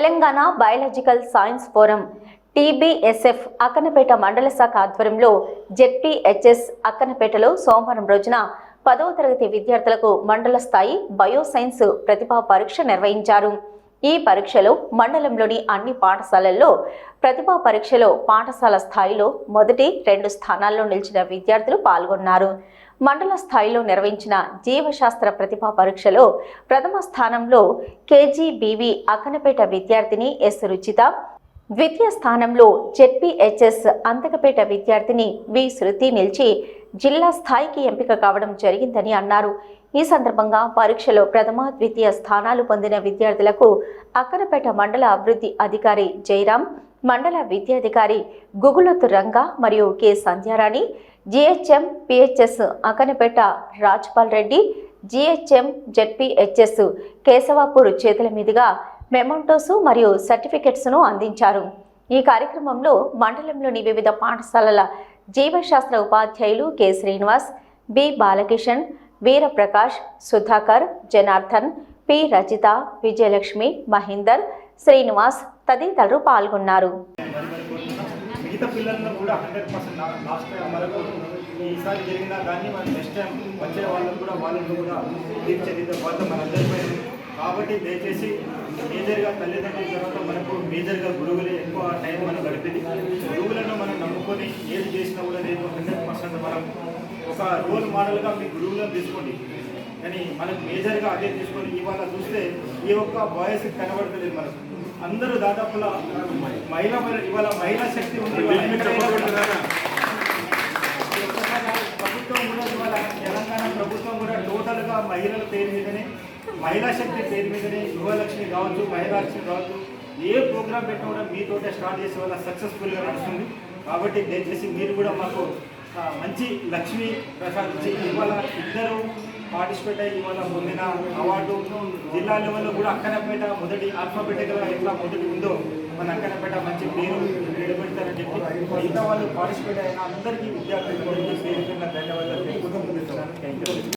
Telangana biological science forum TBSF Akkannapeta మండల శాఖ ఆధ్వర్యంలో జెడ్పీహెచ్ఎస్ అక్కనపేటలో సోమవారం రోజున పదవ తరగతి విద్యార్థులకు మండల స్థాయి బయోసైన్స్ ప్రతిభా పరీక్ష నిర్వహించారు. ఈ పరీక్షలో మండలంలోని అన్ని పాఠశాలల్లో ప్రతిభా పరీక్షలో పాఠశాల స్థాయిలో మొదటి రెండు స్థానాల్లో నిలిచిన విద్యార్థులు పాల్గొన్నారు. మండల స్థాయిలో నిర్వహించిన జీవశాస్త్ర ప్రతిభా పరీక్షలో ప్రథమ స్థానంలో కేజీబీవి అక్కనపేట విద్యార్థిని ఎస్ రుచిత ద్వితీయ స్థానంలో జెడ్పీహెచ్ఎస్ అంతకపేట విద్యార్థిని వి శృతి నిలిచి జిల్లా స్థాయికి ఎంపిక కావడం జరిగిందని అన్నారు. ఈ సందర్భంగా పరీక్షలో ప్రథమ ద్వితీయ స్థానాలు పొందిన విద్యార్థులకు అక్కనపేట మండల అభివృద్ధి అధికారి జయరాం మండల విద్యాధికారి గుగులొత్తు రంగ మరియు K. Sandhyarani GHM PHS Akanapeta Rajpal Reddy GHM ZPHS Keshavapur చేతుల మీదుగా మెమోంటోసు మరియు సర్టిఫికెట్స్ను అందించారు. ఈ కార్యక్రమంలో మండలంలోని వివిధ పాఠశాలల జీవశాస్త్ర ఉపాధ్యాయులు K. Srinivas B. Balakishan Veeraprakash Sudhakar Janardhan P. Rajitha Vijayalakshmi Mahender Srinivas తదితరులు పాల్గొన్నారు. మిగతా పిల్లలను కూడా హండ్రెడ్ పర్సెంట్ లాస్ట్ టైం వరకు ఈసారి జరిగిన దాన్ని మనం నెక్స్ట్ టైం వచ్చే వాళ్ళకు కూడా వాళ్ళని కూడా బాధ్యత కాబట్టి దయచేసి మేజర్గా తల్లిదండ్రుల తర్వాత మనకు మేజర్గా గురువులే ఎక్కువ టైం మనం గడిపేది. గురువుల నమ్ముకొని ఏది చేసినా కూడా రేపు హండ్రెడ్ పర్సెంట్ మనం ఒక రోల్ మోడల్గా మీ గురువులను తీసుకోండి. కానీ మనకు మేజర్గా అదే తీసుకొని ఇవాళ చూస్తే ఈ ఒక్క బాయ్స్ కనబడుతుంది మనకు. అందరూ దాదాపులా మహిళా ఇవాళ మహిళా శక్తి ఉంది. ప్రభుత్వం కూడా ఇవాళ తెలంగాణ ప్రభుత్వం కూడా టోటల్గా మహిళల పేరు మీదనే మహిళా శక్తి పేరు మీదనే యువలక్ష్మి కావచ్చు మహిళాలక్ష్మి కావచ్చు ఏ ప్రోగ్రామ్ పెట్టినా కూడా మీతోటే స్టార్ట్ చేసే వల్ల సక్సెస్ఫుల్గా నడుస్తుంది. కాబట్టి దయచేసి మీరు కూడా మాకు మంచి లక్ష్మి ప్రసాద్ ఇవాళ ఇద్దరు పార్టిసిపేట్ అయ్యి ఇవాళ పొందిన అవార్డు జిల్లా లెవెల్లో కూడా అక్కనపేట మొదటి ఆల్ఫాబెటికల్గా ఎట్లా మొదటి ఉందో మన అక్కనపేట మంచి పేరు నిలబెడతారని చెప్పి మిగతా వాళ్ళు పార్టిసిపేట్ అయిన అందరికీ విద్యార్థులందరికీ పేరు ధన్యవాదాలు థ్యాంక్ యూ